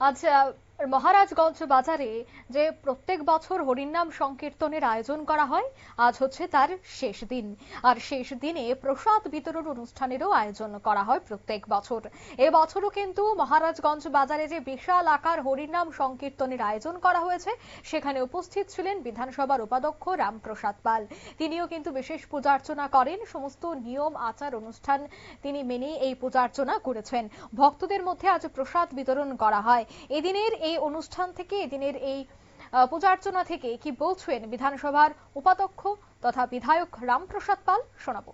আজ আহ, মহারাজগঞ্জ বাজারে যে প্রত্যেক বছর হরিনাম সংকীর্তনের আয়োজন করা হয়, আজ হচ্ছে তার শেষ দিন। আর শেষ দিনে প্রসাদ বিতরণ অনুষ্ঠানেরও আয়োজন করা হয় প্রত্যেক বছর। এবছরও কিন্তু মহারাজগঞ্জ বাজারে যে বিশাল আকার হরিনাম সংকীর্তনের আয়োজন করা হয়েছে, সেখানে উপস্থিত ছিলেন বিধানসভার উপাধ্যক্ষ রামপ্রসাদ পাল। তিনিও কিন্তু বিশেষ পূজা অর্চনা করেন, সমস্ত নিয়ম, আচার, অনুষ্ঠান তিনি মেনে এই পূজা অর্চনা করেছেন। ভক্তদের মধ্যে আজ প্রসাদ বিতরণ করা হয়। এদিনের এই অনুষ্ঠান থেকে এদিনের এই আহ, পূজা অর্চনা থেকে কি বলছেন বিধানসভার উপাধ্যক্ষ তথা বিধায়ক রামপ্রসাদ পাল? শোনাবো।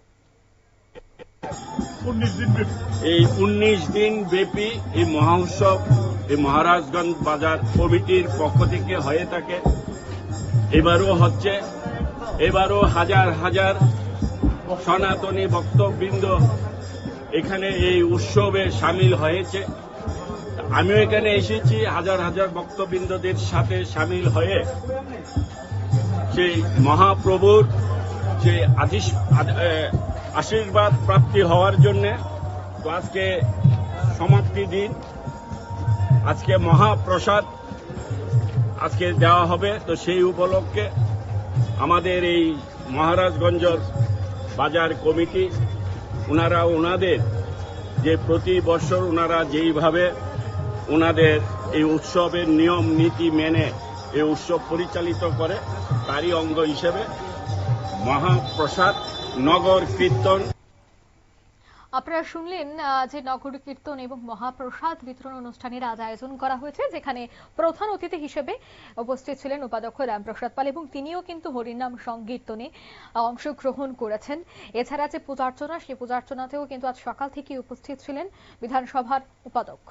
এই উনিশ দিন ব্যাপী এই মহোৎসব এই মহারাজগঞ্জ বাজার কমিটির পক্ষ থেকে হয়ে থাকে। এবারও হচ্ছে এবারও হাজার হাজার সনাতনী ভক্তবৃন্দ এখানে এই উৎসবে সামিল হয়েছে। আমিও এখানে এসেছি হাজার হাজার ভক্তবৃন্দদের সাথে সামিল হয়ে সেই মহাপ্রভুর যে আদিস- আদ- আশীর্বাদ প্রাপ্তি হওয়ার জন্য তো আজকে সমাপ্তি দিন। আজকে মহাপ্রসাদ আজকে দেওয়া হবে। তো সেই উপলক্ষে আমাদের এই মহারাজগঞ্জর বাজার কমিটি ওনারা ওনাদের যে প্রতি বছর ওনারা যেইভাবে ওনাদের এই উৎসবের নিয়ম, নীতি মেনে এই উৎসব পরিচালিত করে তারই অঙ্গ হিসেবে মহাপ্রসাদ, নগর কীর্তন। আপনারা শুনলেন যে নগর কীর্তন এবং মহাপ্রসাদ বিতরণ অনুষ্ঠানের আজ আয়োজন করা হয়েছে, যেখানে প্রধান অতিথি হিসেবে উপস্থিত ছিলেন উপাধ্যক্ষ রামপ্রসাদ পাল এবং তিনিও কিন্তু হরিনাম সংকীর্তনে অংশগ্রহণ করেছেন। এছাড়া যে পূজার্চনা, সেই পূজার্চনাতেও কিন্তু আজ সকাল থেকে উপস্থিত ছিলেন বিধানসভার উপাধ্যক্ষ।